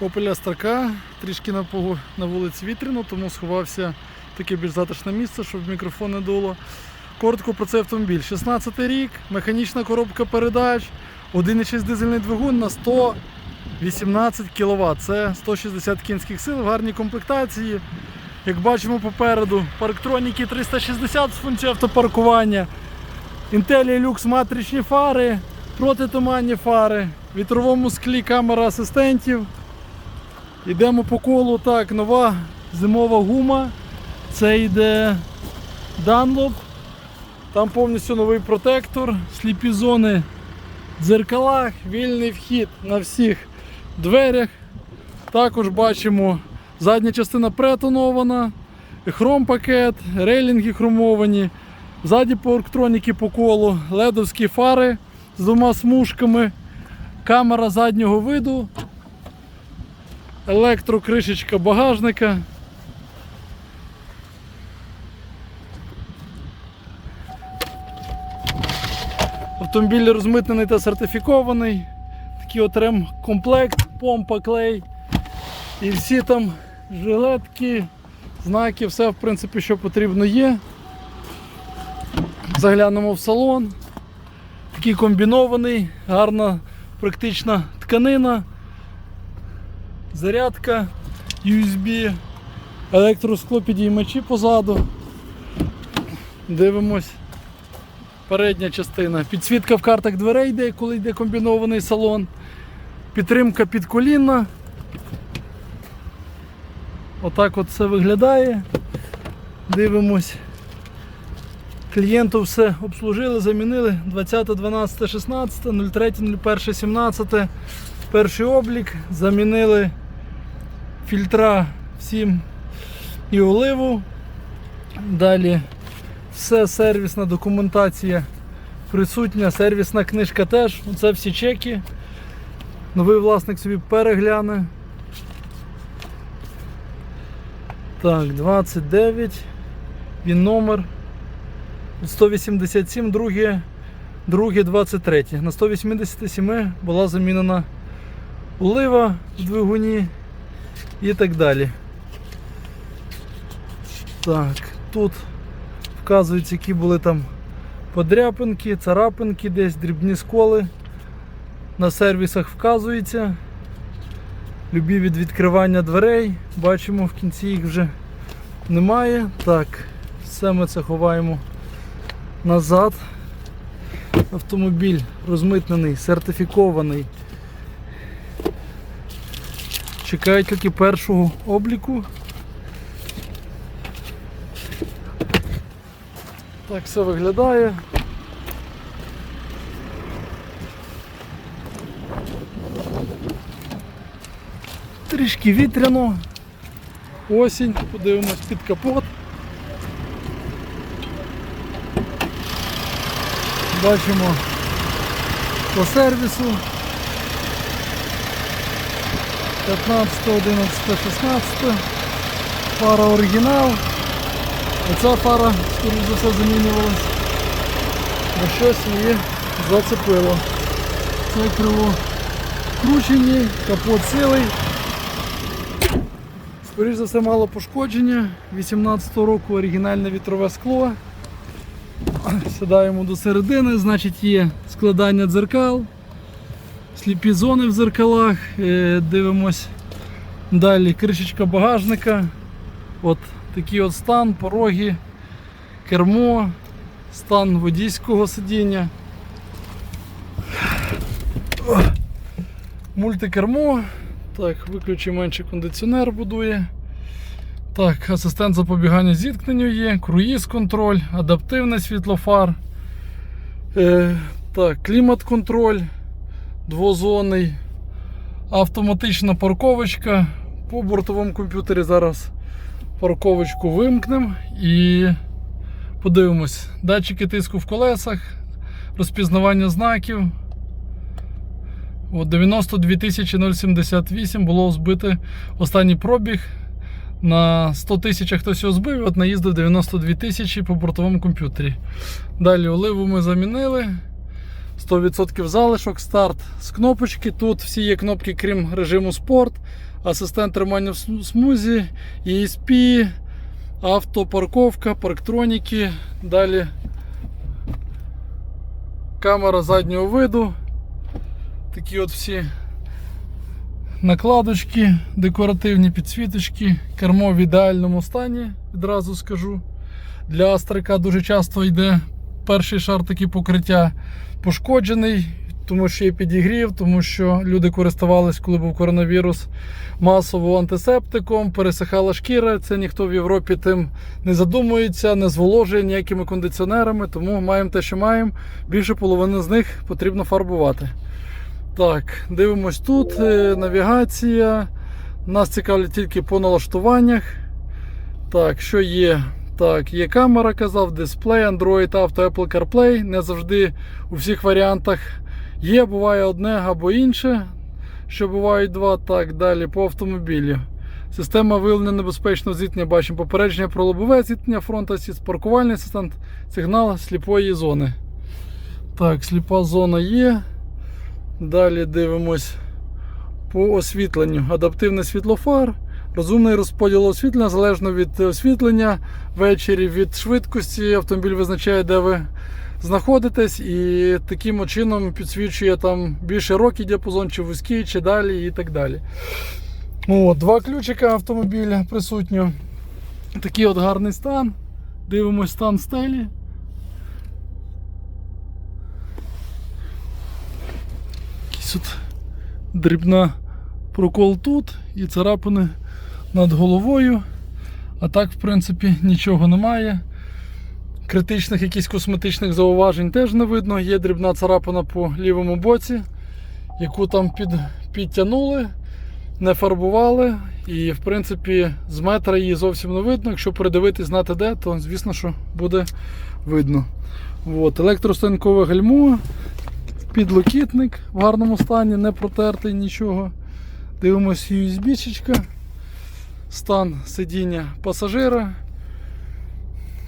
Opel Astra трішки на, на вулиці вітряно, тому сховався в таке більш затишне місце, щоб мікрофон не дуло. Коротко про цей автомобіль. 16 рік, механічна коробка передач, 1,6 дизельний двигун на 118 кВт. Це 160 кінських сил гарній комплектації. Як бачимо попереду, парктроніки 360 з функцією автопаркування. Lux матричні фари, протитуманні фари, вітровому склі камера асистентів. Йдемо по колу. Так, нова зимова гума. Це йде Dunlop. Там повністю новий протектор, сліпі зони в дзеркалах, вільний вхід на всіх дверях. Також бачимо задня частина претонована, хром-пакет, рейлінги хромовані, ззаді парктроніки по колу, ледовські фари з двома смужками, камера заднього виду, електрокришечка багажника. Автомобіль розмитнений та сертифікований. Такий от ремкомплект, помпа, клей. І всі там жилетки, знаки, все в принципі, що потрібно є. Заглянемо в салон. Такий комбінований, гарна практична тканина, зарядка, USB, електросклопідіймачі позаду. Дивимось. Передня частина. Підсвітка в картах дверей йде, коли йде комбінований салон. Підтримка підколінна. Отак от все виглядає. Дивимось. Клієнту все обслужили, замінили 20, 12, 16, 03, 01, 17. Перший облік. Замінили фільтра всім і оливу. Далі все сервісна документація присутня, сервісна книжка теж. Оце всі чеки. Новий власник собі перегляне. Так, 29. Він номер. 187, друге, друге 23. На 187 була замінена олива в двигуні і так далі. Так, тут вказують, які були там подряпинки, царапинки, десь дрібні сколи. На сервісах вказується. Любі від відкривання дверей. Бачимо, в кінці їх вже немає. Так, все ми це ховаємо назад. Автомобіль розмитнений, сертифікований. Чекають тільки першого обліку. Так все виглядає. Трішки вітряно. Осінь, подивимось під капот. Бачимо по сервісу 15, 11, 16. Фара оригінал. Оця фара, скоріш за все, замінювалась. Бо щось її зацепило. Це крило вкручені, капот цілий. Скоріш за все мало пошкодження. 18-го року оригінальне вітрове скло. Сідаємо до середини, значить є складання дзеркал, сліпі зони в дзеркалах. Е, Дивимось далі кришечка багажника. От такий от стан, пороги, кермо, стан водійського сидіння. Мультикермо. Так, виключимо менше кондиціонер будує. Так, асистент запобігання зіткненню є, круїз контроль, адаптивне світлофар. Е, так, клімат-контроль двозонний, автоматична парковочка. По бортовому комп'ютері зараз парковочку вимкнемо і подивимось. Датчики тиску в колесах, розпізнавання знаків. От 92 078 було збите останній пробіг. На 100 тисячах хтось його збив, от наїздив 92 тисячі по бортовому комп'ютері. Далі оливу ми замінили. 100% залишок, старт з кнопочки. Тут всі є кнопки, крім режиму спорт, асистент тримання в смузі, ESP, автопарковка, парктроніки. Далі камера заднього виду. Такі от всі накладочки, декоративні підсвіточки, кермо в ідеальному стані, відразу скажу. Для Астрика дуже часто йде перший шар такий покриття пошкоджений, тому що є підігрів, тому що люди користувались, коли був коронавірус, масово антисептиком, пересихала шкіра. Це ніхто в Європі тим не задумується, не зволожує ніякими кондиціонерами, тому маємо те, що маємо. Більше половини з них потрібно фарбувати. Так, дивимось тут. е, Навігація. Нас цікавлять тільки по налаштуваннях. Так, що є? Так, є камера, казав, дисплей, Android Auto, Apple CarPlay. Не завжди у всіх варіантах є, буває одне або інше. Що бувають два. Так, далі по автомобілю. Система виявлення небезпечного зіткнення. Бачимо попередження про лобове зіткнення, фронт асіст, паркувальний асистент, сигнал сліпої зони. Так, сліпа зона є. Далі дивимось по освітленню. Адаптивний світлофар, розумний розподіл освітлення залежно від освітлення. Ввечері від швидкості автомобіль визначає, де ви знаходитесь, і таким чином підсвічує там більш широкий діапазон, чи вузький, чи далі, і так далі. От, два ключика автомобіля присутньо. Такий от гарний стан. Дивимось стан стелі. Якийсь от дрібна прокол тут і царапини над головою. А так, в принципі, нічого немає. Критичних якихось косметичних зауважень теж не видно. Є дрібна царапина по лівому боці, яку там під, підтягнули, не фарбували. І, в принципі, з метра її зовсім не видно. Якщо передивитись, знати де, то звісно, що буде видно. От, електростанкове гальмо, підлокітник в гарному стані, не протертий нічого. Дивимось USB. -чечка. Стан сидіння пасажира.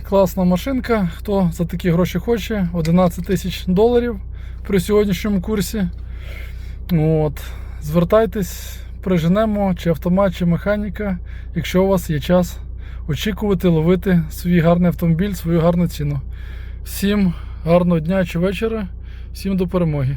Класна машинка. Хто за такі гроші хоче? 11 тисяч доларів при сьогоднішньому курсі. От. Звертайтесь, приженемо, чи автомат, чи механіка, якщо у вас є час очікувати, ловити свій гарний автомобіль, свою гарну ціну. Всім гарного дня чи вечора, всім до перемоги.